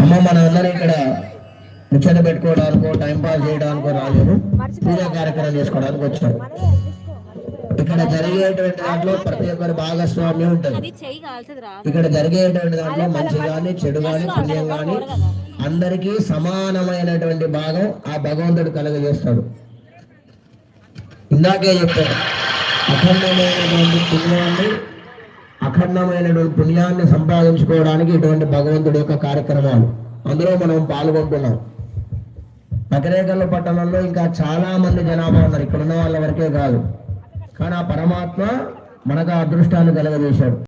అమ్మ మనందరం ఇక్కడ ముచ్చట పెట్టుకోవడానికో టైం పాస్ చేయడానికో రాలేదు. పూజా కార్యక్రమం చేసుకోవడానికి వచ్చాం ఇక్కడ జరిగేటువంటి దాంట్లో ప్రతి ఒక్కరి భాగస్వామ్యం ఉంటుంది. ఇక్కడ జరిగేటువంటి దాంట్లో మంచి గాని చెడు గాని పుణ్యం గాని అందరికీ సమానమైనటువంటి భాగం ఆ భగవంతుడు కలుగజేస్తాడు. ఇందాకే చెప్పాను అఖండమైనటువంటి పుణ్యాన్ని అఖండమైనటువంటి పుణ్యాన్ని సంపాదించుకోవడానికి ఇటువంటి భగవంతుడి యొక్క కార్యక్రమాలు. అందులో మనం పాల్గొంటున్నాం. నగరేకల్ల పట్టణంలో ఇంకా చాలా మంది జనాభా ఉన్నారు. ఇక్కడ ఉన్న వాళ్ళ వరకే కాదు. కానీ ఆ పరమాత్మ మనకు అదృష్టాన్ని కలగజేశాడు.